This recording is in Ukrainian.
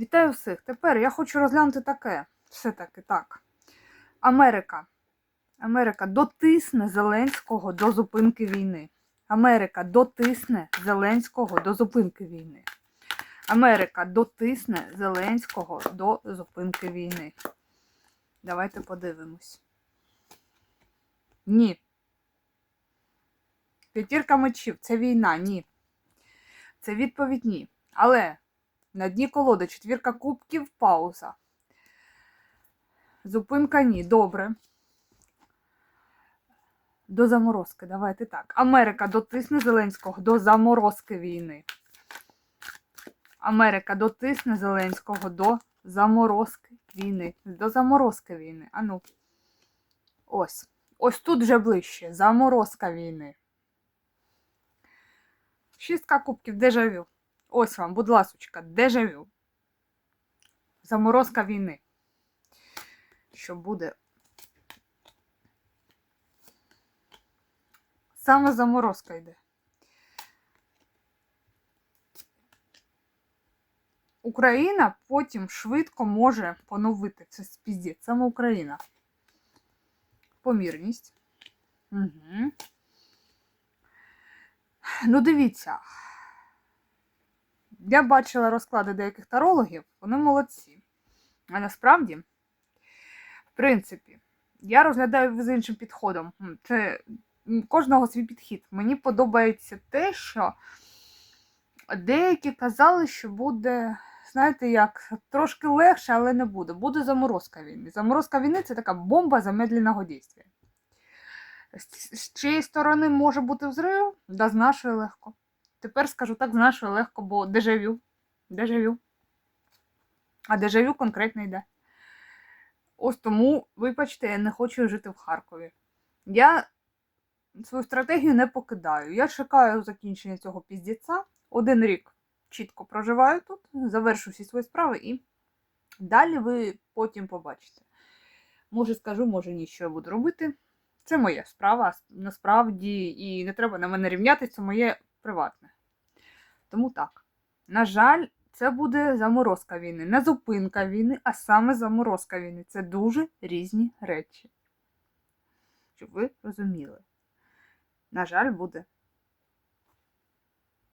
Вітаю всіх. Тепер я хочу розглянути таке. Все-таки так. Америка. Америка дотисне Зеленського до зупинки війни. Америка дотисне Зеленського до зупинки війни. Америка дотисне Зеленського до зупинки війни. Давайте подивимось. Ні. П'ятірка мечів це війна, ні. Це відповідь ні. Але на дні колоди четвірка кубків, пауза. Зупинка ні. Добре. До заморозки. Давайте так. Америка дотисне Зеленського до заморозки війни. Америка дотисне Зеленського до заморозки війни. До заморозки війни. Ану. Ось. Ось тут вже ближче. Заморозка війни. Шістка кубків дежавю. Ось вам, будь ласочка, дежавю. Заморозка війни. Що буде? Саме заморозка йде. Україна потім швидко може поновити це спіздець. Саме Україна. Помірність. Угу. Ну, дивіться. Я бачила розклади деяких тарологів, вони молодці. А насправді, в принципі, я розглядаю з іншим підходом. Це кожного свій підхід. Мені подобається те, що деякі казали, що буде, знаєте, як трошки легше, але не буде. Буде заморозка війни. Заморозка війни це така бомба замедленого дійства. З чиєї сторони може бути взрив? Да, з нашої легко. Тепер скажу так, з легко, бо дежавю. Дежавю. А дежавю конкретно йде. Ось тому, вибачте, я не хочу жити в Харкові. Я свою стратегію не покидаю. Я чекаю закінчення цього піздіця. Один рік чітко проживаю тут, завершу всі свої справи і далі ви потім побачите. Може, скажу, може ні, що я буду робити. Це моя справа, насправді, і не треба на мене рівняти, це моє приватне. Тому так. На жаль, це буде заморозка війни. Не зупинка війни, а саме заморозка війни. Це дуже різні речі. Щоб ви розуміли. На жаль, буде